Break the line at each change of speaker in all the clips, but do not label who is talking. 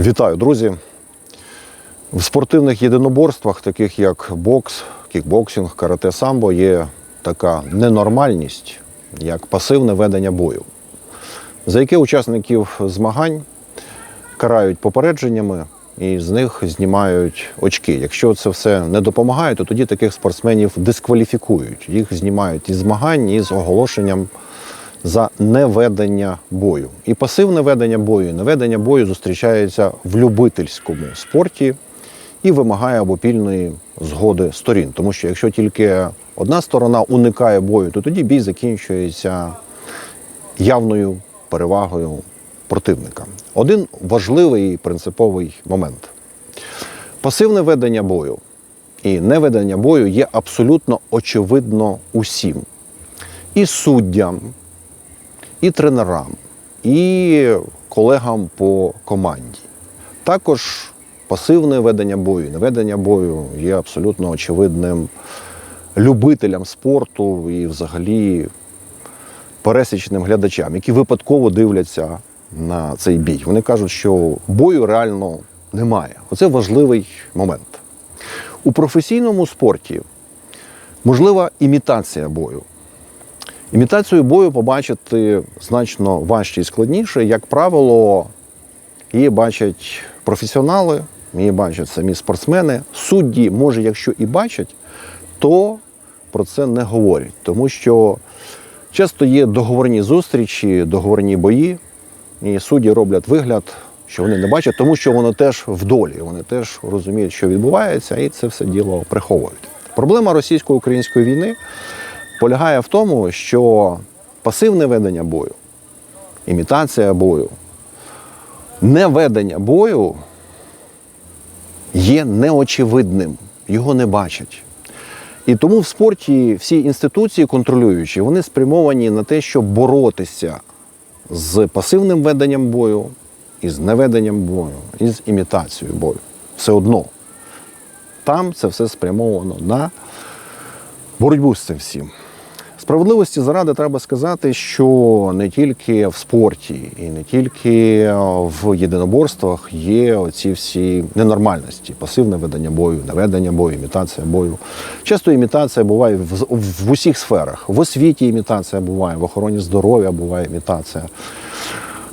Вітаю, друзі! В спортивних єдиноборствах, таких як бокс, кікбоксинг, карате самбо, є така ненормальність, як пасивне ведення бою, за яке учасників змагань карають попередженнями і з них знімають очки. Якщо це все не допомагає, то тоді таких спортсменів дискваліфікують. Їх знімають із змагань із оголошенням за неведення бою. І пасивне ведення бою, і неведення бою зустрічається в любительському спорті і вимагає обопільної згоди сторін. Тому що якщо тільки одна сторона уникає бою, то тоді бій закінчується явною перевагою противника. Один важливий принциповий момент. Пасивне ведення бою і неведення бою є абсолютно очевидно усім. І суддям, і тренерам, і колегам по команді. Також пасивне ведення бою, неведення бою є абсолютно очевидним любителям спорту і взагалі пересічним глядачам, які випадково дивляться на цей бій. Вони кажуть, що бою реально немає. Оце важливий момент. У професійному спорті можлива імітація бою. Імітацію бою побачити значно важче і складніше. Як правило, її бачать професіонали, її бачать самі спортсмени. Судді, може, якщо і бачать, то про це не говорять, тому що часто є договорні зустрічі, договорні бої, і судді роблять вигляд, що вони не бачать, тому що вони теж в долі, вони теж розуміють, що відбувається, і це все діло приховують. Проблема російсько-української війни полягає в тому, що пасивне ведення бою, імітація бою, неведення бою є неочевидним, його не бачать. І тому в спорті всі інституції контролюючі, вони спрямовані на те, щоб боротися з пасивним веденням бою, і з неведенням бою, і з імітацією бою. Все одно. Там це все спрямовано на боротьбу з цим всім. Справедливості заради треба сказати, що не тільки в спорті і не тільки в єдиноборствах є оці всі ненормальності, пасивне ведення бою, неведення бою, імітація бою. Часто імітація буває в, в усіх сферах. В освіті імітація буває, в охороні здоров'я буває імітація.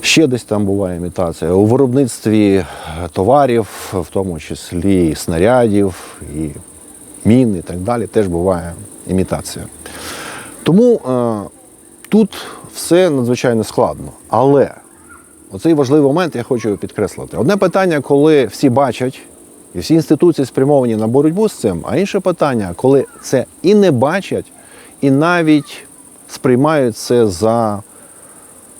Ще десь там буває імітація. У виробництві товарів, в тому числі снарядів, і мін, і так далі, теж буває імітація. Тому е, тут все надзвичайно складно. Але оцей важливий момент я хочу підкреслити. Одне питання, коли всі бачать, і всі інституції спрямовані на боротьбу з цим, а інше питання, коли це і не бачать, і навіть сприймають це за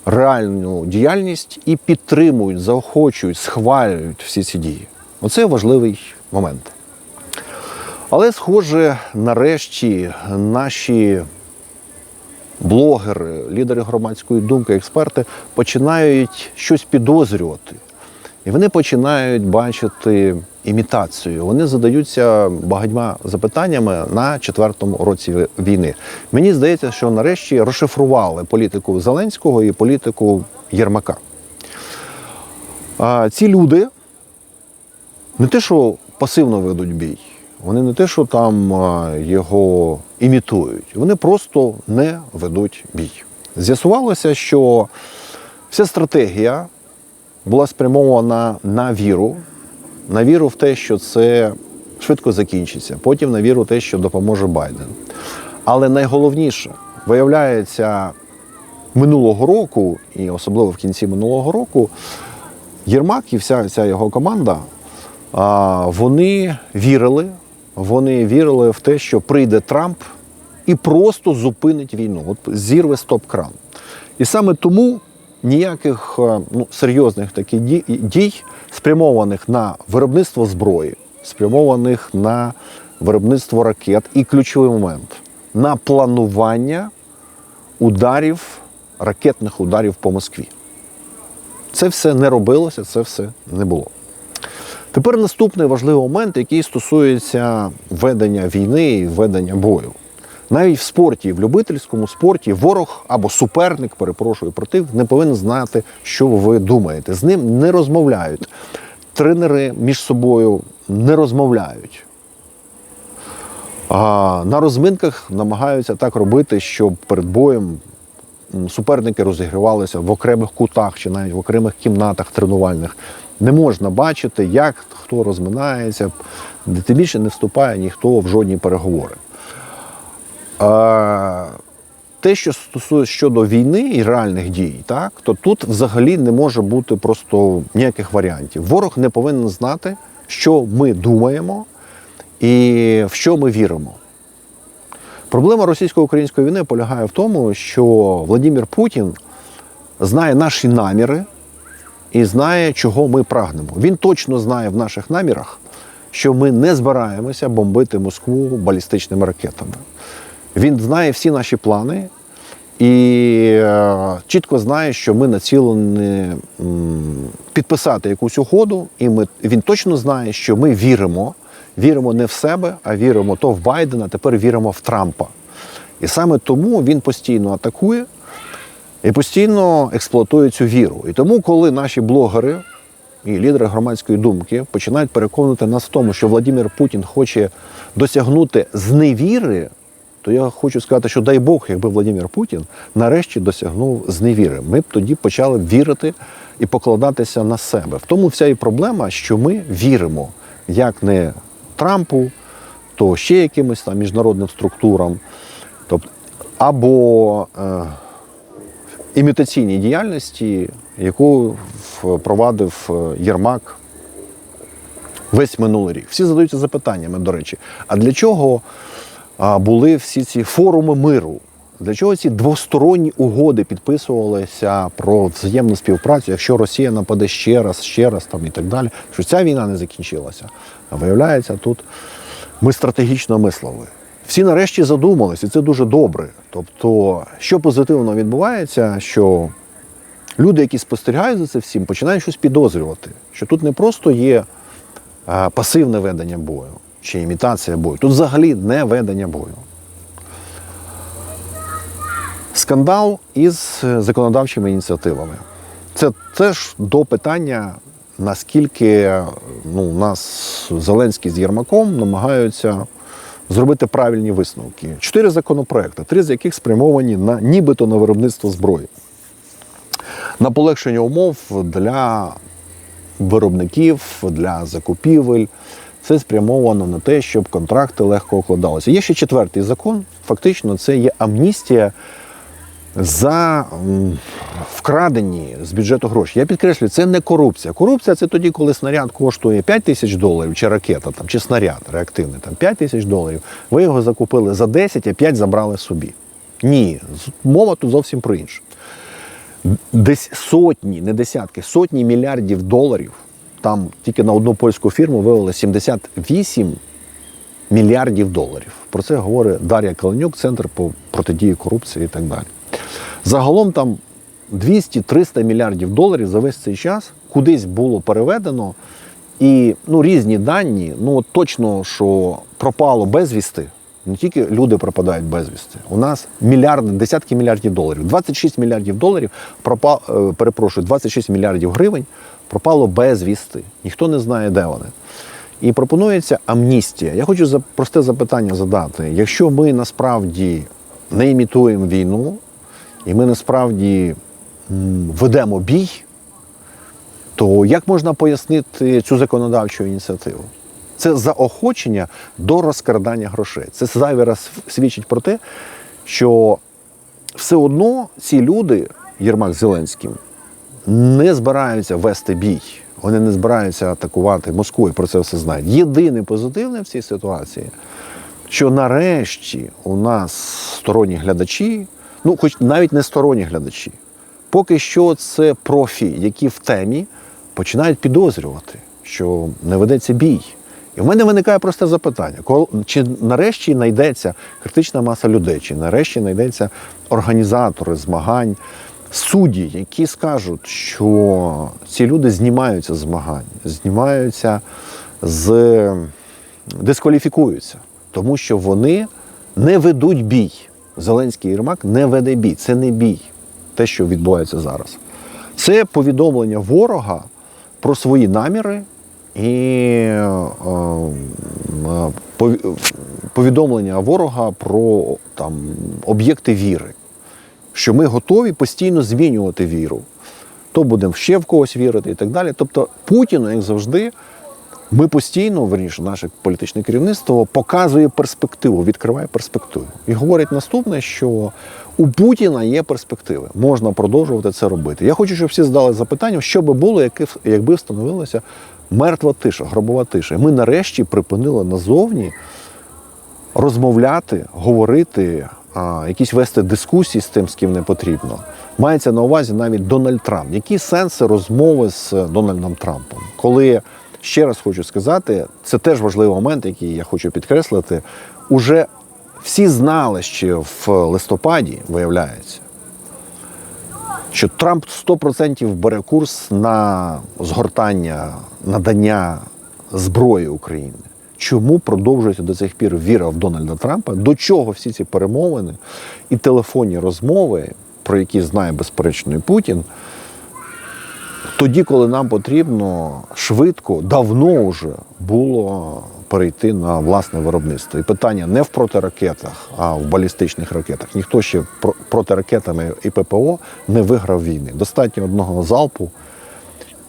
реальну діяльність і підтримують, заохочують, схвалюють всі ці дії. Оце важливий момент. Але, схоже, нарешті наші блогери, лідери громадської думки, експерти починають щось підозрювати. І вони починають бачити імітацію. Вони задаються багатьма запитаннями на четвертому році війни. Мені здається, що нарешті розшифрували політику Зеленського і політику Єрмака. А ці люди не те, що пасивно ведуть бій, вони не те, що там його імітують, вони просто не ведуть бій. З'ясувалося, що вся стратегія була спрямована на віру, на віру в те, що це швидко закінчиться, потім на віру в те, що допоможе Байден. Але найголовніше, виявляється, минулого року, і особливо в кінці минулого року, Єрмак і вся ця його команда, вони вірили, вони вірили в те, що прийде Трамп і просто зупинить війну, от зірве стоп-кран. І саме тому ніяких е, ну, серйозних таких дій, дій, спрямованих на виробництво зброї, спрямованих на виробництво ракет, і ключовий момент на планування ударів, ракетних ударів по Москві. Це все не робилося, це все не було. Тепер наступний важливий момент, який стосується ведення війни і ведення бою. Навіть в спорті, в любительському спорті, ворог або суперник, перепрошую, противник, не повинен знати, що ви думаєте. З ним не розмовляють. тренери між собою не розмовляють. А на розминках намагаються так робити, щоб перед боєм суперники розігрівалися в окремих кутах чи навіть в окремих кімнатах тренувальних. Не можна бачити, як хто розминається, тим більше не вступає ніхто в жодні переговори. А, те, що стосується щодо війни і реальних дій, так, то тут взагалі не може бути просто ніяких варіантів. Ворог не повинен знати, що ми думаємо і в що ми віримо. Проблема російсько-української війни полягає в тому, що Владимир Путін знає наші наміри і знає, чого ми прагнемо. Він точно знає в наших намірах, що ми не збираємося бомбити Москву балістичними ракетами. Він знає всі наші плани і е, чітко знає, що ми націлені підписати якусь угоду, і ми, він точно знає, що ми віримо. Віримо не в себе, а віримо то в Байдена, тепер віримо в Трампа. І саме тому він постійно атакує і постійно експлуатує цю віру. І тому, коли наші блогери і лідери громадської думки починають переконувати нас в тому, що Владимир Путін хоче досягнути зневіри, то я хочу сказати, що дай Бог, якби Владимир Путін нарешті досягнув зневіри. Ми б тоді почали вірити і покладатися на себе. В тому вся і проблема, що ми віримо, як не Трампу, то ще якимось там міжнародним структурам, тобто або е, імітаційній діяльності, яку впровадив е, Єрмак весь минулий рік. Всі задаються запитаннями, до речі, а для чого були всі ці форуми миру? Для чого ці двосторонні угоди підписувалися про взаємну співпрацю, якщо Росія нападе ще раз, ще раз там і так далі, що ця війна не закінчилася. А виявляється, тут ми стратегічно мислили. Всі нарешті задумалися, і це дуже добре. Тобто, що позитивно відбувається, що люди, які спостерігають за це всім, починають щось підозрювати, що тут не просто є пасивне ведення бою чи імітація бою, тут взагалі не ведення бою. Скандал із е, законодавчими ініціативами. Це теж до питання, наскільки ну, нас Зеленський з Єрмаком намагаються зробити правильні висновки. Чотири законопроекти, три з яких спрямовані на нібито на виробництво зброї, на полегшення умов для виробників, для закупівель. Це спрямовано на те, щоб контракти легко укладалися. Є ще четвертий закон. Фактично, це є амністія за вкрадені з бюджету гроші. Я підкреслюю, це не корупція. Корупція це тоді, коли снаряд коштує 5 тисяч доларів, чи ракета, там, чи снаряд реактивний, там 5 тисяч доларів. Ви його закупили за 10, а 5 забрали собі. Ні, мова тут зовсім про інше. Десь сотні, не десятки, сотні мільярдів доларів. Там тільки на одну польську фірму вивели 78 мільярдів доларів. Про це говорить Дар'я Каленюк, Центр по протидії корупції і так далі. Загалом там 200-300 мільярдів доларів за весь цей час кудись було переведено. І ну, різні дані, ну от точно, що пропало безвісти. Не тільки люди пропадають безвісти. У нас мільярди, десятки мільярдів доларів. 26 мільярдів доларів пропало, перепрошую, 26 мільярдів гривень пропало безвісти. Ніхто не знає, де вони. І пропонується амністія. Я хочу за- просте запитання задати. Якщо ми насправді не імітуємо війну, і ми насправді ведемо бій, то як можна пояснити цю законодавчу ініціативу? Це заохочення до розкрадання грошей. Це зайвий раз свідчить про те, що все одно ці люди, Єрмак Зеленським, не збираються вести бій. Вони не збираються атакувати Москву, і про це все знають. Єдине позитивне в цій ситуації, що нарешті у нас сторонні глядачі, ну хоч навіть не сторонні глядачі, поки що це профі, які в темі починають підозрювати, що не ведеться бій. І в мене виникає просте запитання: чи нарешті знайдеться критична маса людей, чи нарешті знайдеться організатори змагань, судді, які скажуть, що ці люди знімаються з змагань, знімаються з дискваліфікуються, тому що вони не ведуть бій. Зеленський Єрмак не веде бій. Це не бій, те, що відбувається зараз. Це повідомлення ворога про свої наміри і е, е, пові- повідомлення ворога про там, об'єкти віри, що ми готові постійно змінювати віру. То будемо ще в когось вірити і так далі. Тобто Путіну, як завжди, ми постійно, верніше, наше політичне керівництво показує перспективу, відкриває перспективу. І говорить наступне, що у Путіна є перспективи, можна продовжувати це робити. Я хочу, щоб всі задали запитання, що би було, якби встановилася мертва тиша, гробова тиша. І Ми нарешті припинили назовні розмовляти, говорити, якісь вести дискусії з тим, з ким не потрібно. Мається на увазі навіть Дональд Трамп. Які сенси розмови з Дональдом Трампом? Коли ще раз хочу сказати, це теж важливий момент, який я хочу підкреслити. Уже всі знали ще в листопаді, виявляється, що Трамп 100% бере курс на згортання, надання зброї Україні. Чому продовжується до цих пір віра в Дональда Трампа? До чого всі ці перемовини і телефонні розмови, про які знає безперечно і Путін, тоді, коли нам потрібно швидко, давно вже було перейти на власне виробництво. І питання не в протиракетах, а в балістичних ракетах. Ніхто ще про- проти ракетами і ППО не виграв війни. Достатньо одного залпу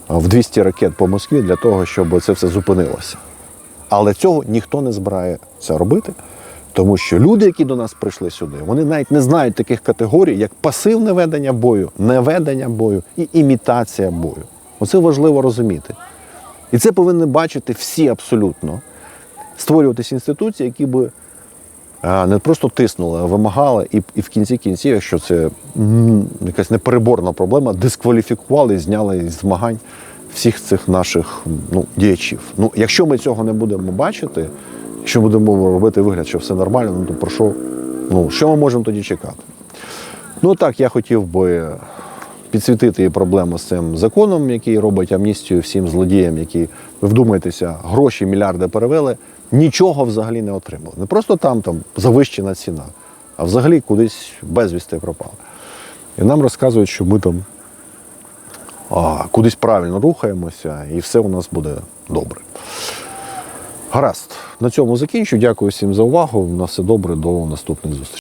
в 200 ракет по Москві для того, щоб це все зупинилося. Але цього ніхто не збирається робити, тому що люди, які до нас прийшли сюди, вони навіть не знають таких категорій, як пасивне ведення бою, неведення бою і імітація бою. Оце важливо розуміти. І це повинні бачити всі абсолютно. Створюватися інституції, які би не просто тиснули, а вимагали, і, і в кінці кінців, якщо це якась непереборна проблема, дискваліфікували і зняли із змагань всіх цих наших ну, діячів. Ну, якщо ми цього не будемо бачити, якщо будемо робити вигляд, що все нормально, ну то про що, ну, що ми можемо тоді чекати? Ну так, я хотів би підсвітити проблему з цим законом, який робить амністію всім злодіям, які, ви вдумайтеся, гроші мільярди перевели, нічого взагалі не отримали. Не просто там, там завищена ціна, а взагалі кудись безвісти пропали. І нам розказують, що ми там а, кудись правильно рухаємося, і все у нас буде добре. Гаразд, на цьому закінчу. Дякую всім за увагу. На все добре, до наступних зустрічей.